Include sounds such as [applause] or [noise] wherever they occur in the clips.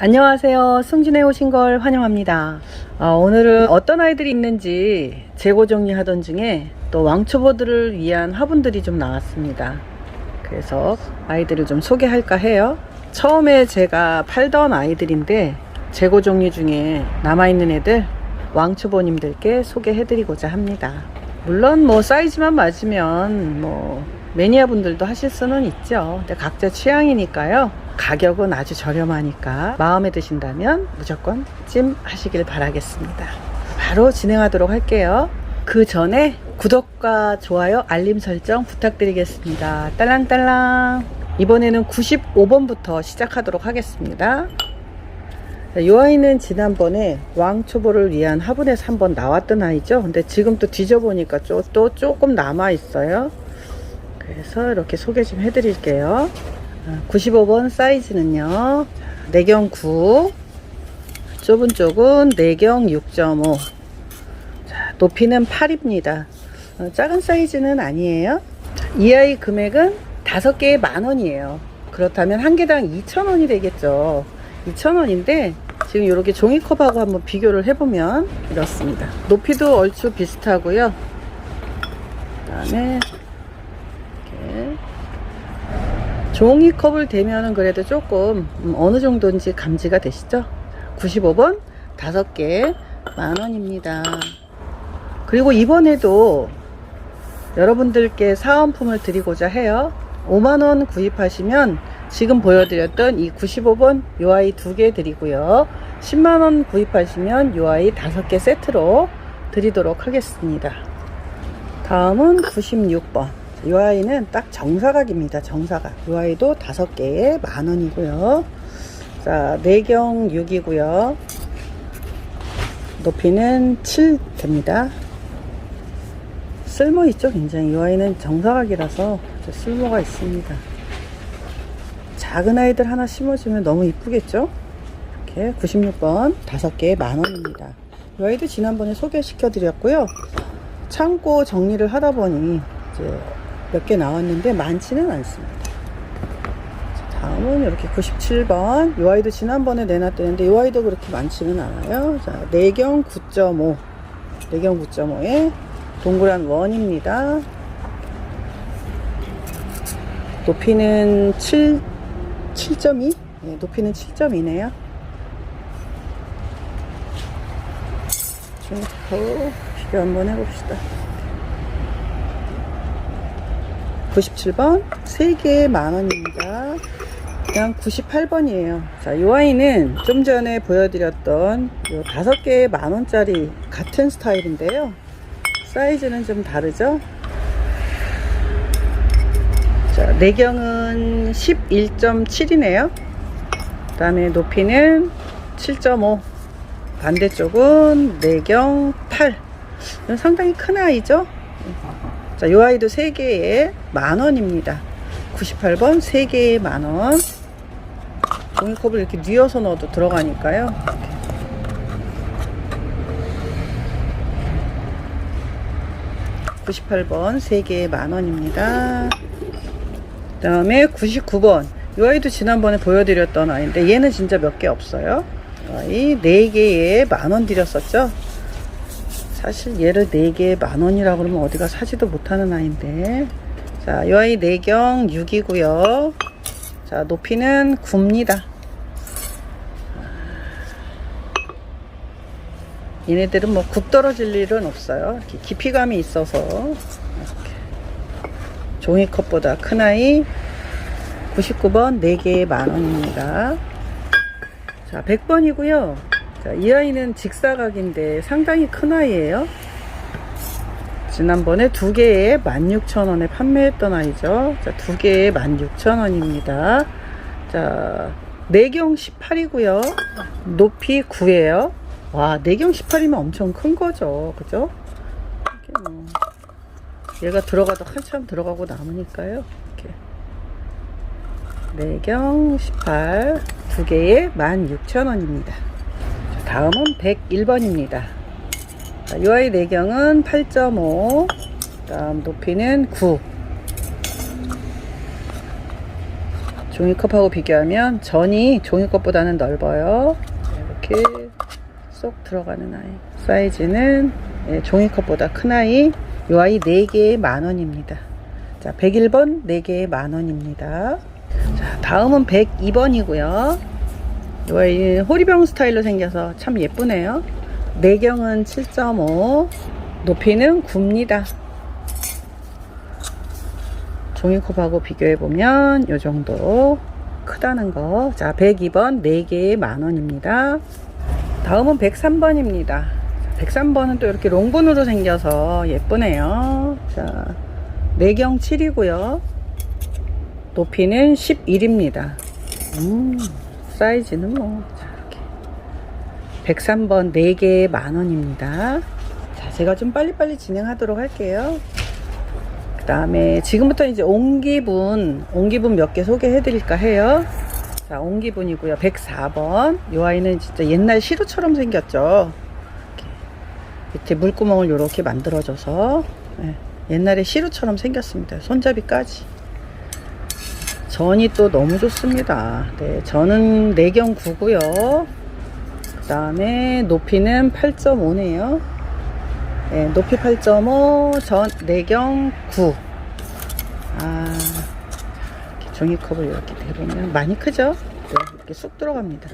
안녕하세요. 승진에 오신 걸 환영합니다. 어, 오늘은 어떤 아이들이 있는지 재고 정리하던 중에 또 왕초보들을 위한 화분들이 좀 나왔습니다. 그래서 아이들을 좀 소개할까 해요. 처음에 제가 팔던 아이들인데 재고 정리 중에 남아있는 애들 왕초보님들께 소개해드리고자 합니다. 물론 뭐 사이즈만 맞으면 뭐 매니아 분들도 하실 수는 있죠. 근데 각자 취향이니까요. 가격은 아주 저렴하니까 마음에 드신다면 무조건 찜 하시길 바라겠습니다. 바로 진행하도록 할게요. 그 전에 구독과 좋아요, 알림 설정 부탁드리겠습니다. 딸랑딸랑. 이번에는 95번부터 시작하도록 하겠습니다. 자, 이 아이는 지난번에 왕초보를 위한 화분에서 한번 나왔던 아이죠. 근데 지금 또 뒤져보니까 또, 또 조금 남아 있어요. 그래서 이렇게 소개 좀 해드릴게요. 95번 사이즈는요. 내경 9, 좁은 쪽은 내경 6.5. 자, 높이는 8입니다. 어, 작은 사이즈는 아니에요. 이 아이 금액은 5개에 만 원이에요. 그렇다면 한 개당 2,000원이 되겠죠. 2,000원인데 지금 이렇게 종이컵하고 한번 비교를 해보면 이렇습니다. 높이도 얼추 비슷하고요. 그 다음에 이렇게 종이컵을 대면은 그래도 조금 음, 어느 정도인지 감지가 되시죠? 95번 5개 만원입니다. 그리고 이번에도 여러분들께 사은품을 드리고자 해요. 5만원 구입하시면 지금 보여드렸던 이 95번 요 아이 두 개 드리고요. 10만원 구입하시면 요 아이 5개 세트로 드리도록 하겠습니다. 다음은 96번. 이 아이는 딱 정사각입니다. 정사각. 이 아이도 다섯 개에 만 원이고요. 자, 내경 6이고요. 높이는 7 됩니다. 쓸모 있죠, 굉장히. 이 아이는 정사각이라서 쓸모가 있습니다. 작은 아이들 하나 심어주면 너무 이쁘겠죠? 이렇게 96번 다섯 개에 만 원입니다. 이 아이도 지난번에 소개시켜 드렸고요. 창고 정리를 하다 보니 이제 몇 개 나왔는데 많지는 않습니다. 자, 다음은 이렇게 97번. 이 아이도 지난번에 내놨더는데 이 아이도 그렇게 많지는 않아요. 자, 내경 9.5. 내경 9.5에 동그란 원입니다. 높이는 7, 7.2? 네, 높이는 7.2네요. 좀더 비교 한번 해봅시다. 97번 3개에 만원입니다. 그냥 98번이에요. 자, 이 아이는 좀 전에 보여드렸던 요 5개에 만원짜리 같은 스타일인데요. 사이즈는 좀 다르죠? 자, 내경은 11.7이네요. 그 다음에 높이는 7.5 반대쪽은 내경 8 이건 상당히 큰 아이죠 자, 이 아이도 3개에 만원입니다. 98번 3개에 만원. 종이컵을 이렇게 뉘어서 넣어도 들어가니까요. 이렇게. 98번 3개에 만원입니다. 그 다음에 99번. 이 아이도 지난번에 보여드렸던 아이인데 얘는 진짜 몇 개 없어요. 이 아이 4개에 만원 드렸었죠. 사실 얘를 4개에 만원이라고 그러면 어디가 사지도 못하는 아이인데. 자, 이 아이 내경 6이고요. 자, 높이는 9입니다. 얘네들은 뭐 굽 떨어질 일은 없어요. 이렇게 깊이감이 있어서. 이렇게. 종이컵보다 큰 아이 99번 4개에 만원입니다. 자, 100번이고요 자, 이 아이는 직사각인데 상당히 큰 아이예요. 지난번에 두 개에 16,000원에 판매했던 아이죠. 자, 두 개에 16,000원입니다. 자, 내경 18이고요. 높이 9예요. 와, 내경 18이면 엄청 큰 거죠. 그죠? 뭐 얘가 들어가도 한참 들어가고 남으니까요. 이렇게. 내경 18, 두 개에 16,000원입니다. 다음은 101번입니다. 이 아이 내경은 8.5, 다음 높이는 9. 종이컵하고 비교하면 전이 종이컵보다는 넓어요. 이렇게 쏙 들어가는 아이. 사이즈는 예, 종이컵보다 큰 아이. 이 아이 4개에 만원입니다. 자, 101번 4개에 만원입니다. 자, 다음은 102번이고요. 이 아이는 호리병 스타일로 생겨서 참 예쁘네요. 내경은 7.5, 높이는 9입니다. 종이컵하고 비교해보면 이 정도 크다는 거. 자, 102번 4개에 만원입니다. 다음은 103번입니다. 103번은 또 이렇게 롱본으로 생겨서 예쁘네요. 자, 내경 7이고요. 높이는 11입니다. 음, 사이즈는 뭐, 자, 이렇게. 103번 4개에 만원입니다. 자, 제가 좀 빨리빨리 진행하도록 할게요. 그 다음에 지금부터 이제 옹기분, 옹기분 몇 개 소개해 드릴까 해요. 자, 옹기분이고요. 104번. 이 아이는 진짜 옛날 시루처럼 생겼죠. 이렇게 밑에 물구멍을 이렇게 만들어줘서 예, 옛날에 시루처럼 생겼습니다. 손잡이까지. 전이 또 너무 좋습니다. 네, 전은 내경 9고요. 그 다음에 높이는 8.5네요. 네, 높이 8.5, 전 내경 9. 아, 이렇게 종이컵을 이렇게 대보면 많이 크죠? 네, 이렇게 쑥 들어갑니다.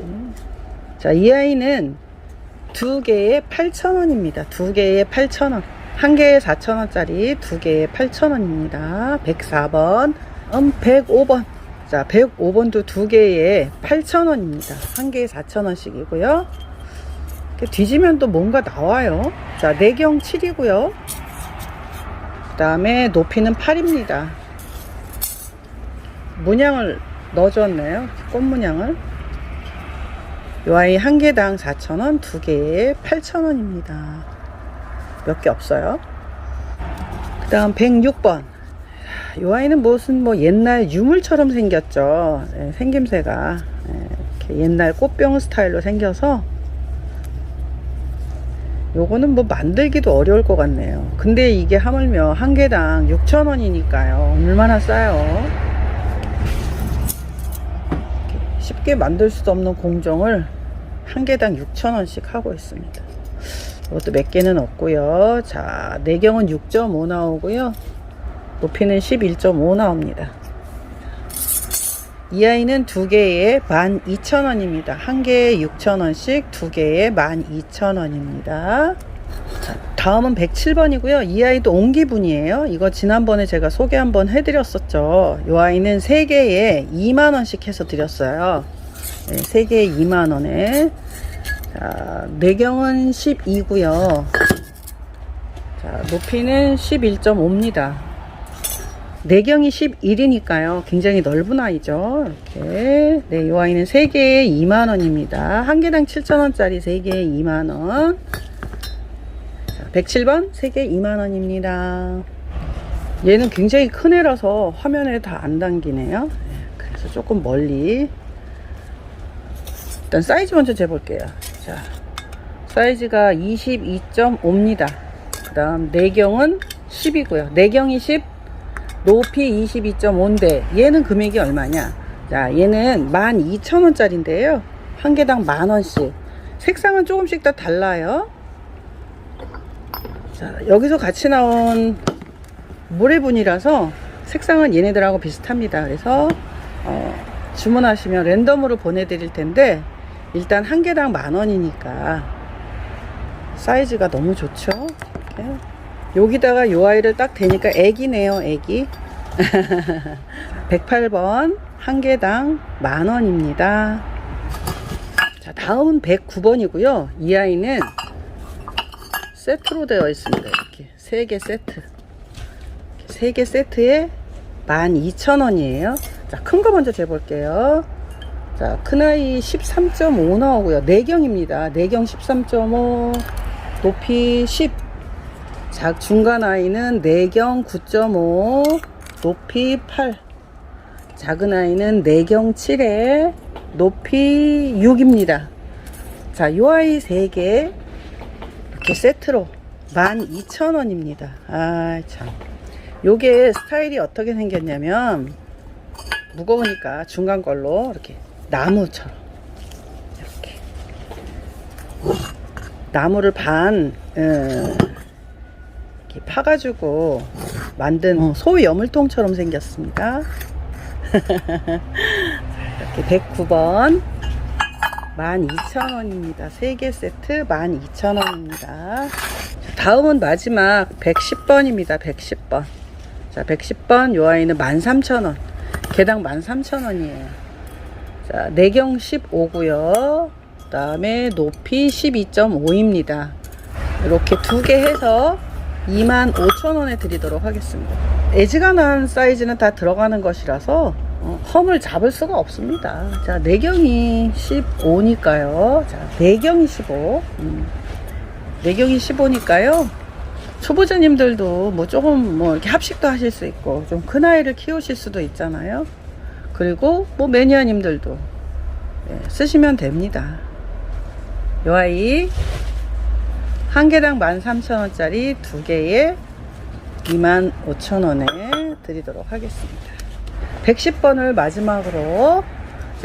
음. 자, 이 아이는 두 개에 8,000원입니다. 두 개에 8,000원. 한 개에 4,000원짜리 두 개에 8,000원입니다. 104번, 음, 105번. 자, 105번도 두 개에 8,000원입니다. 한 개에 4,000원씩이고요. 이렇게 뒤지면 또 뭔가 나와요. 자, 내경 7이고요. 그 다음에 높이는 8입니다. 문양을 넣어줬네요. 꽃 문양을. 이 아이 한 개당 4,000원, 두 개에 8,000원입니다. 몇 개 없어요. 그 다음 106번. 이 아이는 무슨 뭐 옛날 유물처럼 생겼죠. 예, 생김새가. 예, 이렇게 옛날 꽃병 스타일로 생겨서 요거는 뭐 만들기도 어려울 것 같네요. 근데 이게 하물며 한 개당 6,000원이니까요. 얼마나 싸요. 쉽게 만들 수도 없는 공정을 한 개당 6,000원씩 하고 있습니다. 이것도 몇 개는 없고요. 자, 내경은 6.5 나오고요. 높이는 11.5 나옵니다. 이 아이는 두 개에 12,000원입니다. 한 개에 6,000원씩 두 개에 12,000원입니다. 다음은 107번이고요. 이 아이도 옹기분이에요. 이거 지난번에 제가 소개 한번 해드렸었죠. 이 아이는 3개에 2만원씩 해서 드렸어요. 네, 3개에 2만원에. 자, 내경은 12고요. 자, 높이는 11.5입니다. 내경이 11이니까요. 굉장히 넓은 아이죠. 이렇게. 네, 이 아이는 3개에 2만원입니다. 한 개당 7천원짜리 3개에 2만원. 107번 3개 2만원입니다. 얘는 굉장히 큰 애라서 화면에 다 안 당기네요. 네, 그래서 조금 멀리. 일단 사이즈 먼저 재볼게요. 자, 사이즈가 22.5입니다. 그 다음 내경은 10이고요. 내경이 10, 높이 22.5인데 얘는 금액이 얼마냐? 자, 얘는 12,000원짜리인데요. 한 개당 만 원씩. 색상은 조금씩 다 달라요. 자, 여기서 같이 나온 모래분이라서 색상은 얘네들하고 비슷합니다. 그래서 어, 주문하시면 랜덤으로 보내드릴 텐데 일단 한 개당 만 원이니까 사이즈가 너무 좋죠. 이렇게. 여기다가 요 아이를 딱 대니까 애기네요, 애기. [laughs] 108번 한 개당 만 원입니다. 자, 다음은 109번이고요. 이 아이는 세트로 되어 있습니다. 이렇게 세 개 세트. 세 개 세트에 12,000원이에요. 자, 큰 거 먼저 재볼게요. 자, 큰아이 13.5 나오고요. 내경입니다. 내경 13.5, 높이 10. 자, 중간 아이는 내경 9.5, 높이 8. 작은 아이는 내경 7에 높이 6입니다. 자, 요 아이 3개 이렇게 세트로 12,000원입니다. 아, 참. 요게 스타일이 어떻게 생겼냐면 무거우니까 중간 걸로 이렇게 나무처럼 이렇게 나무를 반 어, 이렇게 파가지고 만든 어, 소위 여물통처럼 생겼습니다. [laughs] 이렇게 109번 12,000원입니다. 3개 세트 12,000원입니다. 다음은 마지막 110번입니다. 110번. 자, 110번 요 아이는 13,000원. 개당 13,000원이에요. 자, 내경 15고요. 그 다음에 높이 12.5입니다. 이렇게 두 개 해서 25,000원에 드리도록 하겠습니다. 애지간한 사이즈는 다 들어가는 것이라서 어, 험을 잡을 수가 없습니다. 자, 내경이 15니까요. 자, 내경이 15. 음. 내경이 15니까요. 초보자님들도 뭐 조금 뭐 이렇게 합식도 하실 수 있고 좀 큰 아이를 키우실 수도 있잖아요. 그리고 뭐 매니아님들도 예, 쓰시면 됩니다. 요 아이 한 개당 13,000원짜리 두 개에 25,000원에 드리도록 하겠습니다. 110번을 마지막으로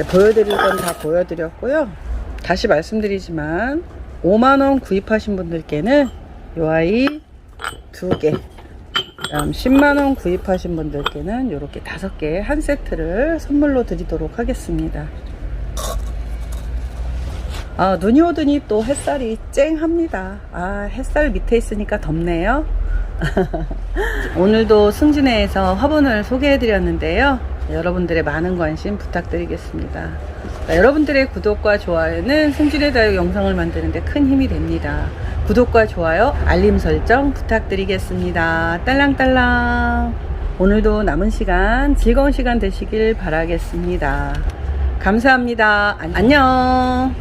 보여드릴 건 다 보여드렸고요. 다시 말씀드리지만 5만원 구입하신 분들께는 요 아이 두 개, 다음 10만원 구입하신 분들께는 이렇게 다섯 개 한 세트를 선물로 드리도록 하겠습니다. 아, 눈이 오더니 또 햇살이 쨍합니다. 아, 햇살 밑에 있으니까 덥네요. [laughs] 오늘도 승진회에서 화분을 소개해 드렸는데요. 여러분들의 많은 관심 부탁드리겠습니다. 자, 여러분들의 구독과 좋아요는 승진의 다육 영상을 만드는데 큰 힘이 됩니다. 구독과 좋아요, 알림 설정 부탁드리겠습니다. 딸랑딸랑. 오늘도 남은 시간 즐거운 시간 되시길 바라겠습니다. 감사합니다. 안- 안녕.